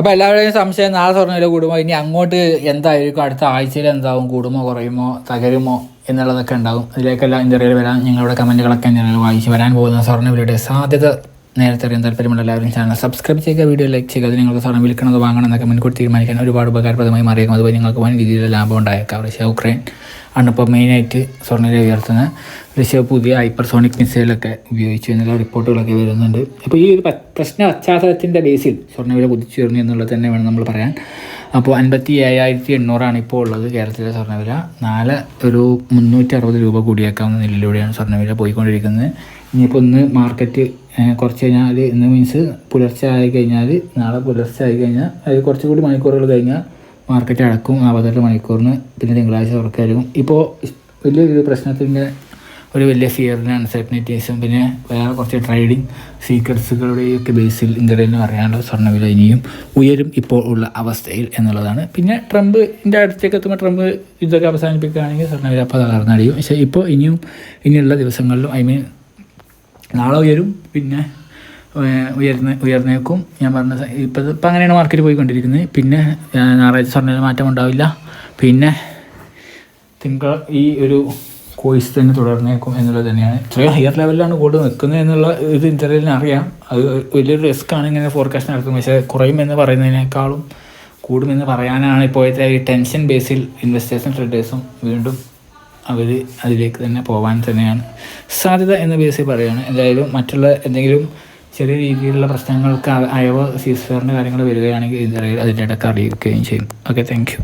അപ്പോൾ എല്ലാവരുടെയും സംശയം നാളെ സ്വർണവില കൂടുമോ? ഇനി അങ്ങോട്ട് എന്തായിരിക്കും? അടുത്ത ആഴ്ചയിൽ എന്താവും? കൂടുമോ കുറയുമോ തകരുമോ എന്നുള്ളതൊക്കെ ഉണ്ടാവും. ഇതിലേക്കെല്ലാം ഇന്ത്യയിൽ വരാൻ നിങ്ങളുടെ കമന്റുകളൊക്കെ ഞങ്ങൾ വായിച്ച് വരാൻ പോകുന്ന സ്വർണവിലയുടെ സാധ്യത നേരത്തെ അറിയാൻ താല്പര്യമുള്ള എല്ലാവരും ചാനൽ സബ്സ്ക്രൈബ് ചെയ്യുക വീഡിയോ ലൈക്ക് ചെയ്യുക അത് നിങ്ങൾക്ക് സാധനം വിൽക്കണത് വാങ്ങണം എന്നൊക്കെ മുൻകൂട്ടി തീരുമാനിക്കാൻ ഒരുപാട് ഉപകാരപ്രദമായി മാറിയേക്കും. അതുപോലെ നിങ്ങൾക്ക് വൻ രീതിയിലുള്ള ലാഭം ഉണ്ടായേക്കാം. റഷ്യ ഉക്രൈൻ ആണ് ഇപ്പോൾ മെയിനായിട്ട് സ്വർണവില ഉയർത്തുന്നത്. റഷ്യ പുതിയ ഹൈപ്പർസോണിക് മിസൈലൊക്കെ ഉപയോഗിച്ചു എന്നുള്ള റിപ്പോർട്ടുകളൊക്കെ വരുന്നുണ്ട്. അപ്പോൾ ഈ ഒരു പ്രശ്ന പശ്ചാത്തലത്തിന്റെ ബേസിൽ സ്വർണവില കുതിച്ചുയർന്നു എന്നുള്ളത് തന്നെ വേണം നമ്മൾ പറയാൻ. അപ്പോൾ അൻപത്തി ഏഴായിരത്തി എണ്ണൂറാണ് ഇപ്പോൾ ഉള്ളത് കേരളത്തിലെ സ്വർണവില. നാല് ഒരു മുന്നൂറ്റി അറുപത് രൂപ കൂടിയേക്കാവുന്ന നിലയിലൂടെയാണ് സ്വർണവില പോയിക്കൊണ്ടിരിക്കുന്നത്. ഇനിയിപ്പോൾ ഒന്ന് മാർക്കറ്റ് കുറച്ച് കഴിഞ്ഞാൽ ഇന്ന് മീൻസ് പുലർച്ചെ ആയി കഴിഞ്ഞാൽ നാളെ പുലർച്ചെ ആയി കഴിഞ്ഞാൽ അത് കുറച്ചുകൂടി മണിക്കൂറുകൾ കഴിഞ്ഞാൽ മാർക്കറ്റ് അടക്കും നാൽപ്പത്തെട്ട് മണിക്കൂറിന് പിന്നെ തിങ്കളാഴ്ച തുറക്കായിരിക്കും ഇപ്പോൾ വലിയൊരു പ്രശ്നത്തിന്റെ ഒരു വലിയ ഫിയറിന്റെ അൺസർട്ടനിറ്റീസും പിന്നെ വേറെ കുറച്ച് ട്രേഡിംഗ് സീക്രട്സുകളുടെയൊക്കെ ബേസിൽ ഇന്ത്യയിൽ അറിയാനുള്ള സ്വർണവില ഇനിയും ഉയരും ഇപ്പോൾ ഉള്ള അവസ്ഥയിൽ എന്നുള്ളതാണ്. പിന്നെ ട്രംപിന്റെ അടുത്തേക്ക് എത്തുമ്പോൾ ട്രംപ് ഇതൊക്കെ അവസാനിപ്പിക്കുകയാണെങ്കിൽ സ്വർണവില അപ്പോൾ തകർന്നടിയും പക്ഷേ ഇപ്പോൾ ഇനിയും ഇനിയുള്ള ദിവസങ്ങളിലും ഐ മീൻ നാളെ ഉയരും പിന്നെ ഉയർന്ന് ഉയർന്നേക്കും. ഞാൻ പറഞ്ഞ ഇപ്പം ഇപ്പം അങ്ങനെയാണ് മാർക്കറ്റ് പോയിക്കൊണ്ടിരിക്കുന്നത് പിന്നെ ഞായറാഴ്ച സ്വർണ മാറ്റം ഉണ്ടാവില്ല പിന്നെ തിങ്കൾ ഈ ഒരു കോഴ്സ് തന്നെ തുടർന്നേക്കും എന്നുള്ളത് തന്നെയാണ്. ഇത്രയും ഹയർ ലെവലിലാണ് കൂടുതൽ നിൽക്കുന്നത് എന്നുള്ള ഇത് ഇന്റർവ്യൂവിന് അറിയാം. അത് വലിയൊരു റിസ്ക് ആണ് ഇങ്ങനെ ഫോർകാസ്റ്റ് നടത്തുന്നത് പക്ഷേ കുറയുമെന്ന് പറയുന്നതിനേക്കാളും കൂടുമെന്ന് പറയാനാണ് ഇപ്പോഴത്തെ ഈ ടെൻഷൻ ബേസിൽ ഇൻവെസ്റ്റേഴ്സും ട്രേഡേഴ്സും വീണ്ടും അവർ അതിലേക്ക് തന്നെ പോകാൻ തന്നെയാണ്. സാധ്യത എന്ന ബേസിൽ പറയുകയാണ്. എന്തായാലും മറ്റുള്ള എന്തെങ്കിലും ചെറിയ രീതിയിലുള്ള പ്രശ്നങ്ങൾക്ക് അയവ് സീസ്ഫെയറിന്റെ കാര്യങ്ങൾ വരികയാണെങ്കിൽ ഇന്ത്യയിൽ അതിന്റെ ഇടയ്ക്ക് അറിയിക്കുകയും ചെയ്യും. Okay thank